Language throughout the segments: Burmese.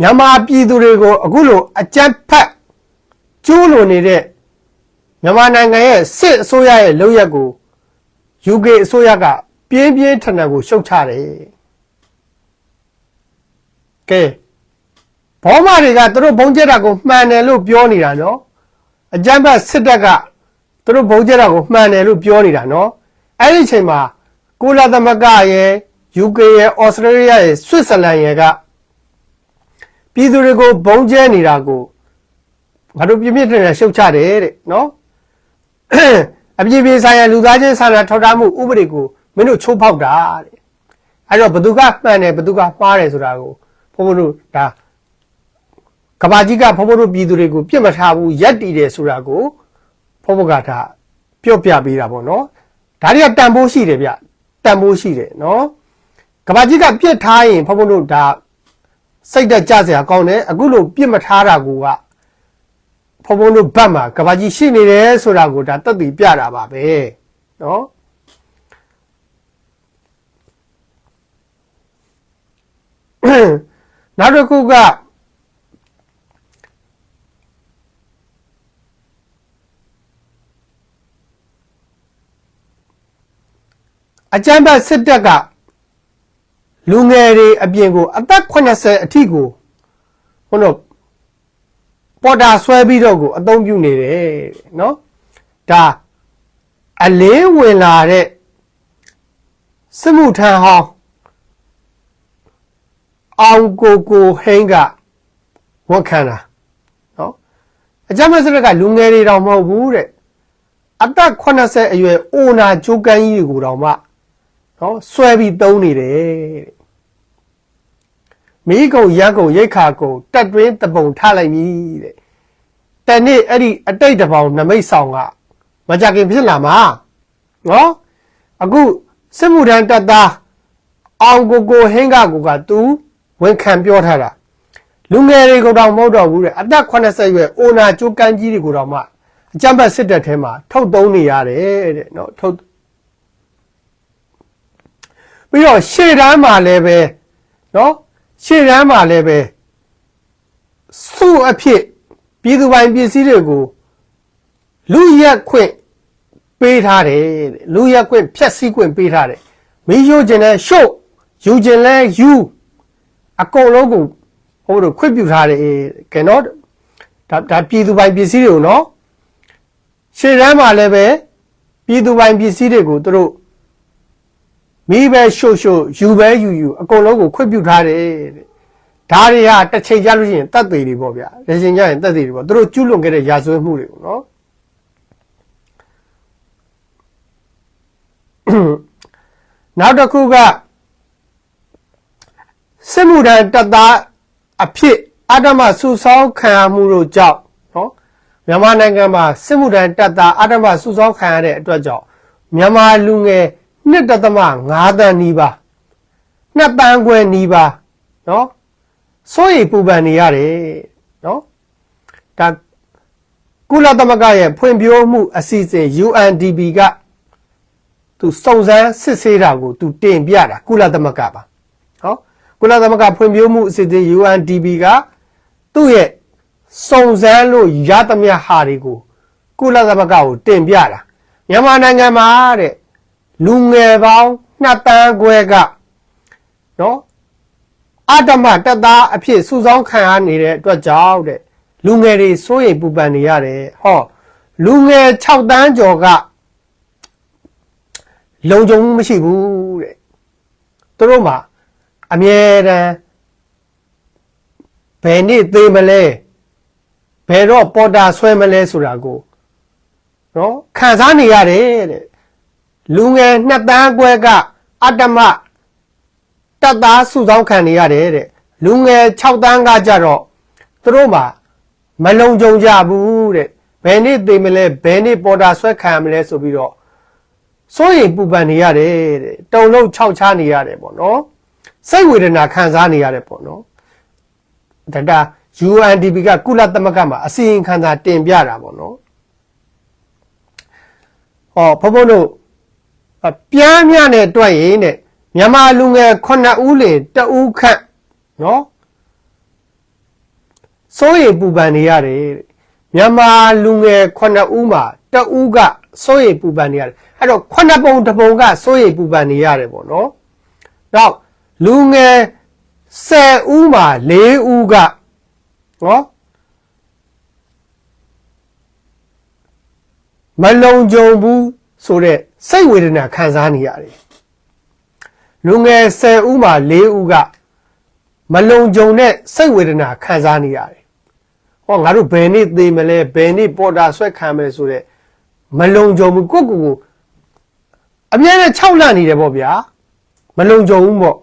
မြန်မာပြည်သူတွေကိုအခုလိုအကြမ်းဖက်ကျူးလွန်နေတဲ့မြန်မာနိုင်ငံရဲ့စစ်အစိုးရရဲ့လုပ်ရက်ကို UK အစိုးရကပြင်းပြင်းထန်ထန်ကိုရှုတ်ချတယ်။ကဲဘောမတွေကသူတို့ဘုံကျက်တာကိုမှန်တယ်လို့ပြောနေတာနော်။အကြမ်းဖက်စစ်တပ်ကသူတို့ဘုံကျက်တာကိုမှန်တယ်လို့ပြောနေတာနော်။အဲ့ဒီအချိန်မှာကုလသမဂ္ဂရဲ့ UK ရဲ့ Australia ရဲ့ Switzerland ရဲ့က ပြည်သူတွေကိုဘုံကျဲနေတာကိုငါတို့ပြင်းပြင်းထန်ထန်ရှုတ်ချတယ်တဲ့နော်။အပြည့်ပြည့်ဆိုင်ရာလူသားချင်းစာနာထောက်ထားမှုဥပဒေကိုမင်းတို့ချိုးဖောက်တာတဲ့အဲ့တော့ဘသူကမှန်တယ်ဘသူကမှားတယ်ဆိုတာကိုဘုန်းဘုန်းတို့ဒါကဘာကြီးကဘုန်းဘုန်းတို့ပြည်သူတွေကိုပြစ်မထားဘူးရက်တည်တယ်ဆိုတာကိုဘုန်းဘုန်းကဒါပြော့ပြပေးတာပေါ့နော်ဒါတွေကတန်ဖိုးရှိတယ်ဗျတန်ဖိုးရှိတယ်နော်ကဘာကြီးကပြစ်ထားရင်ဘုန်းဘုန်းတို့ဒါ စိတ်တက်ကြစရာကောင်းတယ်အခုလိုပြစ်မထားတာကိုကဖုံဖုံတို့ဘတ်မှာကဘာကြီးရှိနေတယ်ဆိုတာကိုဒါတက်တည်ပြတာပါပဲနော်နောက်တစ်ခုကအကြမ်းဖက်စစ်တပ်က လူငယ်တွေအပြင်ကို အသက်80အထိကိုဟိုတော့ပေါ်တာဆွဲပြီးတော့ကိုအသုံးပြုနေတယ်နော်ဒါအလေးဝင်လာတဲ့စစ်မှုထမ်းဟောင်းအောင်ကိုကိုဟိန်းကဝန်ခံတာနော်အကြမ်းမဲ့စရက်ကလူငယ်တွေတောင်မဟုတ်ဘူးတဲ့အသက်80အရွယ်အိုနာချိုးကန်းကြီးတွေကိုတောင်မှ နော်ဆွဲပြီးသုံးနေတယ်မိကုံရက်ကုံရိတ်ခါကုံတက်တွင်းတပုံထလိုက်ပြီတဲ့တနေ့အဲ့ဒီအတိတ်တပောင်နမိတ်ဆောင်ကမကြခင်ဖြစ်လာမှာနော်အခုစစ်မှုထမ်းတပ်သားအောင်ကိုကိုဟင်းကကိုကသူဝန်ခံပြောထားတာလူငယ်တွေကိုတော့မဟုတ်တော့ဘူးတဲ့အသက်80ရွယ်အိုနာကျိုးကန်းကြီးတွေကိုတော့မှအကြမ်းဖက်စစ်တပ်ထဲမှာထုတ်သုံးနေရတယ်တဲ့နော်ထုတ် ပြီးတော့ရှေ့တန်းမှာလည်းပဲနော်ရှေ့တန်းမှာလည်းပဲစုအဖြစ်ပြည်သူပိုင်ပစ္စည်းတွေကိုလူရက်ခွင့်ပေးထားတယ်တဲ့လူရက်ခွင့်ဖြတ်စည်းခွင့်ပေးထားတယ်မီးရှို့ခြင်းနဲ့ရှို့ယူခြင်းလဲယူအကုန်လုံးကိုဟိုတို့ခွင့်ပြုထားတယ်ကဲနော်ဒါဒါပြည်သူပိုင်ပစ္စည်းတွေကိုနော်ရှေ့တန်းမှာလည်းပဲပြည်သူပိုင်ပစ္စည်းတွေကိုသူတို့ မိပဲရှို့ရှို့ယူပဲယူယူအကုန်လုံးကိုခွင့်ပြုထားတယ်တဲ့ဒါတွေဟာတစ်ချိန်ကြလို့ရှိရင်တတ်သေးတွေပေါ့ဗျာတစ်ချိန်ကြရင်တတ်သေးတွေပေါ့သူတို့ကျူးလွန်ခဲ့တဲ့ရာဇဝတ်မှုတွေကိုနော်နောက်တစ်ခုကစစ်မှုထမ်းတပ်သားအဖြစ်အတ္တမဆူဆောင်းခံရမှုတို့ကြောင့်နော်မြန်မာနိုင်ငံမှာစစ်မှုထမ်းတပ်သားအတ္တမဆူဆောင်းခံရတဲ့အတွက်ကြောင့်မြန်မာလူငယ် 1.5တန်းနီးပါး2တန်းခွဲနီးပါးနော်စိုးရိမ်ပူပန်နေရတယ်နော်ဒါကုလသမဂ္ဂရဲ့ဖွံ့ဖြိုးမှုအစီအစဉ် UNDP ကသူစုံစမ်းစစ်ဆေးတာကိုသူတင်ပြတာကုလသမဂ္ဂပါဟောကုလသမဂ္ဂဖွံ့ဖြိုးမှုအစီအစဉ် UNDP ကသူ့ရဲ့စုံစမ်းလို့ရသမျှဟာတွေကိုကုလသမဂ္ဂကိုတင်ပြတာမြန်မာနိုင်ငံမှာတဲ့ လူငယ်ပေါင်း2တန်းခွဲကနော်အတ္တမတက်သားအဖြစ်စုဆောင်းခံရနေတဲ့အတွက်ကြောင့်တဲ့လူငယ်တွေစိုးရိမ်ပူပန်နေရတယ်ဟောလူငယ်6တန်းကျော်ကလုံခြုံမှုမရှိဘူးတဲ့သူတို့မှာအမြဲတမ်းဘယ်နေ့သေးမလဲဘယ်တော့ပေါ်တာဆွဲမလဲဆိုတာကိုနော်ခံစားနေရတယ်တဲ့ လူငယ်နှစ်တန်းခွဲကအတ္တမတပ်သားစုဆောင်းခံနေရတယ်တဲ့လူငယ်6တန်းကကြတော့သူတို့မှာမလုံခြုံကြဘူးတဲ့ဘယ်နေ့သိမလဲဘယ်နေ့ပေါ်တာဆွဲခံမလဲဆိုပြီးတော့စိုးရိမ်ပူပန်နေရတယ်တဲ့တုံလုံးခြောက်ချားနေရတယ်ပေါ့နော်စိတ်ဝေဒနာခံစားနေရတယ်ပေါ့နော်ဒါတာ UNDP ကကုလသမဂ္ဂမှာအစီရင်ခံစာတင်ပြတာပေါ့နော်ဟောဘုံဘုံတို့ ပြမ်းမြနဲ့တွက်ရင်တဲ့မြန်မာလူငယ်9ဦးလင်တဦးခန့်နော်စိုးရိမ်ပူပန်နေရတယ်တဲ့မြန်မာလူငယ်9ဦးမှာတဦးကစိုးရိမ်ပူပန်နေရတယ်အဲ့တော့9ပုံတစ်ပုံကစိုးရိမ်ပူပန်နေရတယ်ပေါ့နော်နောက်လူငယ်10ဦးမှာ4ဦးကနော်မလုံခြုံဘူးဆိုတဲ့ စိတ်ဝေဒနာခံစားနေရတယ်လူငယ်10ဦးမှာ4ဦးကမလုံခြုံတဲ့စိတ်ဝေဒနာခံစားနေရတယ်ဟောငါတို့ဘယ်နေ့သေမလဲဘယ်နေ့ပေါ်တာဆွဲခံမယ်ဆိုတဲ့မလုံခြုံဘူးကိုယ့်ကိုယ်ကိုအမြဲတမ်းခြောက်လန့်နေတယ်ပေါ့ဗျာမလုံခြုံဘူးပေါ့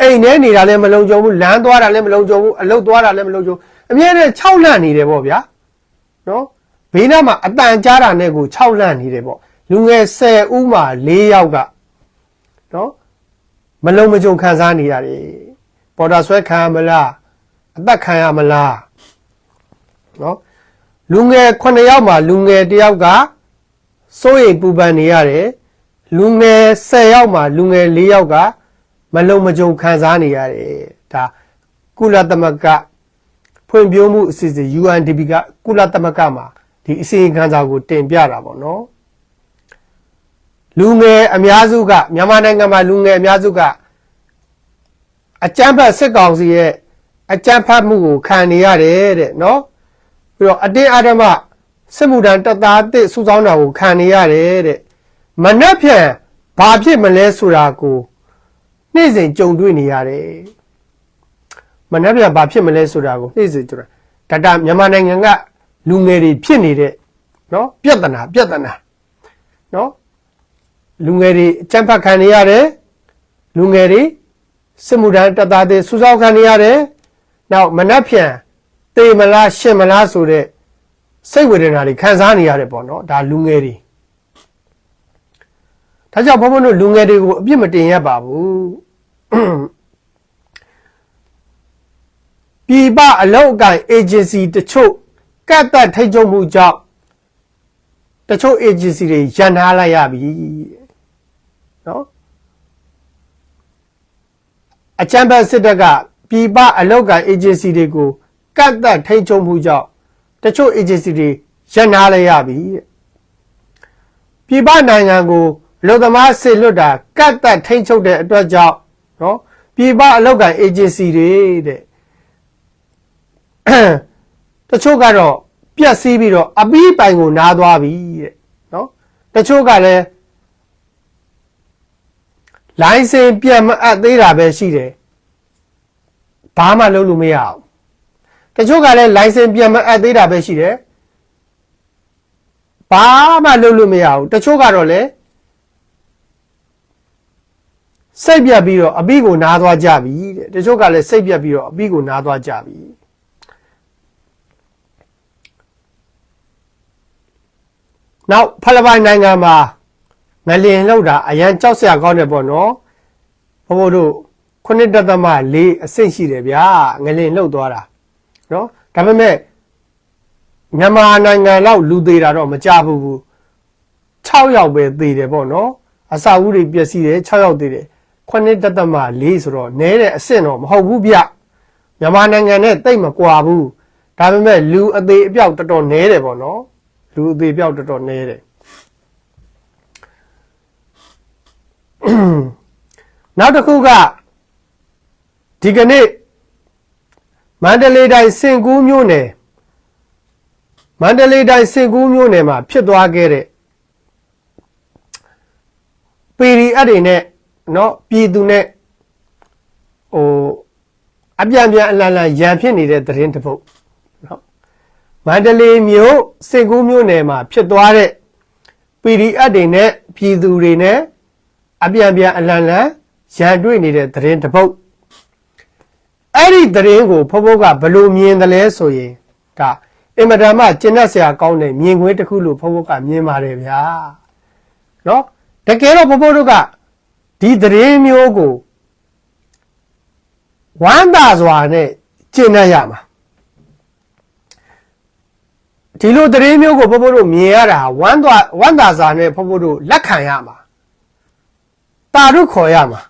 အိမ်ထဲနေတာလည်းမလုံခြုံဘူးလမ်းသွားတာလည်းမလုံခြုံဘူးအလုပ်သွားတာလည်းမလုံခြုံဘူးအမြဲတမ်းခြောက်လန့်နေတယ်ပေါ့ဗျာနော်ဘေးနားမှာအတန်ကြားတာနဲ့ကိုခြောက်လန့်နေတယ်ပေါ့ လူငယ်10ဦးမှာ4ယောက်ကနော်မလုံမကြုံခံစားနေရတယ်ပေါ်တာဆွဲခံရမလားအသက်ခံရမလားနော်လူငယ်9ယောက်မှာလူငယ်1ယောက်ကစိုးရိမ်ပူပန်နေရတယ်လူငယ်10ယောက်မှာလူငယ်4ယောက်ကမလုံမကြုံခံစားနေရတယ်ဒါကုလသမဂ္ဂဖွံ့ဖြိုးမှုအစီအစဉ် UNDP ကကုလသမဂ္ဂမှာဒီအစီအခံစာကိုတင်ပြတာပေါ့နော် လူငယ်အများစုကမြန်မာနိုင်ငံမှာလူငယ်အများစုကအကြမ်းဖက်စစ်ကောင်စီရဲ့အကြမ်းဖက်မှုကိုခံနေရတယ်တဲ့နော်ပြီးတော့အတင်းအဓမ္မစစ်မှုထမ်းတပ်သားအသစ်စုဆောင်းတာကိုခံနေရတယ်တဲ့မနှက်ဖြန်ဘာဖြစ်မလဲဆိုတာကိုနေ့စဉ်ကြုံတွေ့နေရတယ်မနှက်ဖြန်ဘာဖြစ်မလဲဆိုတာကိုနေ့စဉ်ကြုံတာဒါတာမြန်မာနိုင်ငံကလူငယ်တွေဖြစ်နေတဲ့နော်ပြဿနာပြဿနာနော် လူငယ်တွေအကြမ်းဖက်ခံနေရတယ်လူငယ်တွေစစ်မှုထမ်းတပ်သားတွေစူးစောင်းခံနေရတယ်နောက်မနှက်ဖြန်တေမလားရှင်မလားဆိုတဲ့စိတ်ဝေဒနာတွေခံစားနေရတယ်ပေါ့နော်ဒါလူငယ်တွေဒါကြောင့်ဘုန်းဘုန်းတို့လူငယ်တွေကိုအပြစ်မတင်ရပါဘူးပြည်ပအလောက်အကင် agency တချို့ကတ်တက်ထိတ်ချုပ်မှုကြောင့်တချို့ agency တွေရန်ထားလိုက်ရပြီ နော်အချမ်းဘတ်စစ်တပ်ကပြည်ပအလောက်ကန် agency တွေကိုကတ်သက်ထိန်းချုပ်မှုကြောင့်တချို့ agency တွေရပ်နားလိုက်ရပြီတဲ့ပြည်ပနိုင်ငံကိုအလုပ်သမားစစ်လွတ်တာကတ်သက်ထိန်းချုပ်တဲ့အတွက်ကြောင့်နော်ပြည်ပအလောက်ကန် agency တွေတဲ့တချို့ကတော့ပြက်စီးပြီးတော့အပီးပိုင်ကိုနားသွားပြီတဲ့နော်တချို့ကလည်း လိုင်စင်ပြန်မအပ်သေးတာပဲရှိတယ်ဘာမှလုပ်လို့မရအောင်တချို့ကလည်းလိုင်စင်ပြန်မအပ်သေးတာပဲရှိတယ်ဘာမှလုပ်လို့မရဘူးတချို့ကတော့လည်းစိတ်ပြတ်ပြီးတော့အပိကိုနားသွားကြပြီတဲ့တချို့ကလည်းစိတ်ပြတ်ပြီးတော့အပိကိုနားသွားကြပြီနောက်ဖလပိုင်နိုင်ငံမှာ ငလင်လောက်တာအရန်ကြောက်စရာကောင်းတယ်ပေါ့နော်ဘို့ဘို့တို့ခုနှစ်တသမ၄အဆင့်ရှိတယ်ဗျာငလင်လောက်သွားတာနော်ဒါပေမဲ့မြန်မာနိုင်ငံလောက်လူသေးတာတော့မကြဘူးဘူး6ယောက်ပဲသေးတယ်ပေါ့နော်အစာဦးတွေပျက်စီးတယ်6ယောက်သေးတယ်ခုနှစ်တသမ၄ဆိုတော့နဲတဲ့အဆင့်တော့မဟုတ်ဘူးဗျမြန်မာနိုင်ငံနဲ့တိတ်မကွာဘူးဒါပေမဲ့လူအသေးအပြောက်တော်တော်နဲတယ်ပေါ့နော်လူအသေးအပြောက်တော်တော်နဲတယ် နောက်တစ်ခုကဒီကနေ့မန္တလေးတိုင်းစင်ကူးမြို့နယ်မန္တလေးတိုင်းစင်ကူးမြို့နယ်မှာဖြစ်သွားခဲ့တဲ့ပီရီအပ်တွေနဲ့เนาะပြည်သူနဲ့ဟိုအပြန်ပြန်အလန်လန်ရန်ဖြစ်နေတဲ့သတင်းတစ်ပုဒ်เนาะမန္တလေးမြို့စင်ကူးမြို့နယ်မှာဖြစ်သွားတဲ့ပီရီအပ်တွေနဲ့ပြည်သူတွေနဲ့ အပြန်ပြန်အလန်လန်ရန်တွေ့နေတဲ့သတင်းတစ်ပုဒ်အဲ့ဒီသတင်းကိုဖဖို့ကဘလို့မြင်တယ်လဲဆိုရင်ဒါအင်မတန်မှကျင့်တတ်စရာကောင်းတဲ့မြင်ကွင်းတစ်ခုလို့ဖဖို့ကမြင်ပါတယ်ဗျာနော်တကယ်တော့ဖဖို့တို့ကဒီသတင်းမျိုးကိုဝမ်းသာစွာနဲ့ကျင့်တတ်ရမှာဒီလိုသတင်းမျိုးကိုဖဖို့တို့မြင်ရတာဝမ်းသာဝမ်းသာစွာနဲ့ဖဖို့တို့လက်ခံရမှာ တာတို့ခေါ်ရမှာ